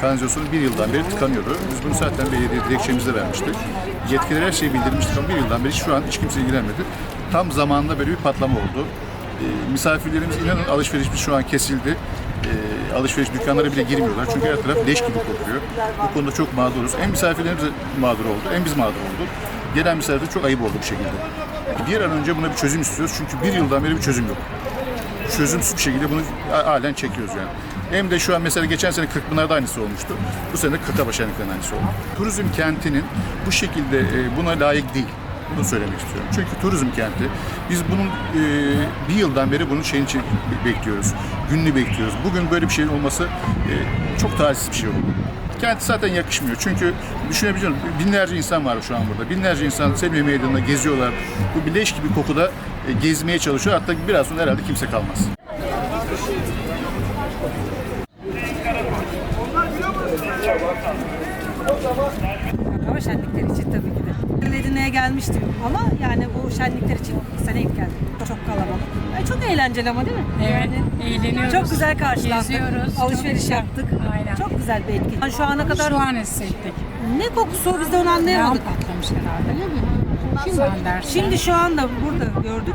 Kanalizasyonu bir yıldan beri tıkanıyordu. Biz bunu zaten belediye dilekçemizde vermiştik. Yetkililer her şeyi bildirmiştik ama bir yıldan beri şu an hiç kimse ilgilenmedi. Tam zamanında böyle bir patlama oldu. Ee, misafirlerimiz inanın alışverişimiz şu an kesildi. Ee, alışveriş dükkanlara bile girmiyorlar çünkü her taraf leş gibi kokuyor. Bu konuda çok mağduruz. Hem misafirlerimiz mağdur oldu, hem biz mağdur olduk. Gelen misafirler çok ayıp oldu bu şekilde. Bir an önce buna bir çözüm istiyoruz çünkü bir yıldan beri bir çözüm yok çözümsüz bir şekilde bunu halen çekiyoruz yani. Hem de şu an mesela geçen sene Kırkpınar'da aynısı olmuştu. Bu sene de Kırklareli'nin aynısı oldu. Turizm kentinin bu şekilde e, buna layık değil. Bunu söylemek istiyorum. Çünkü turizm kenti, biz bunun e, bir yıldan beri bunun şeyini bekliyoruz. Gününü bekliyoruz. Bugün böyle bir şeyin olması e, çok talihsiz bir şey oldu. Kent zaten yakışmıyor. Çünkü düşünebiliyor? Binlerce insan var şu an burada. Binlerce insan Selimiye Meydanı'nda geziyorlar. Bu bir leş gibi kokuda e, gezmeye çalışıyor. Hatta biraz sonra herhalde kimse kalmaz. Hava şenlikleri için tabii ki de. Edirne'ye gelmiştim ama yani bu şenlikler için sene ilk geldim. Çok kalabalık. Ay, çok eğlenceli ama değil mi? Evet, eğleniyoruz. Çok güzel karşılandık. Geziyoruz. Alışveriş Çok- yaptık. Aynen. Çok güzel bir. Yani Şu ana kadar Şu an hissettik. ne kokusu biz de onu anlayamadık. patlamış herhalde. Şimdi dersen. Şimdi şu anda burada gördük.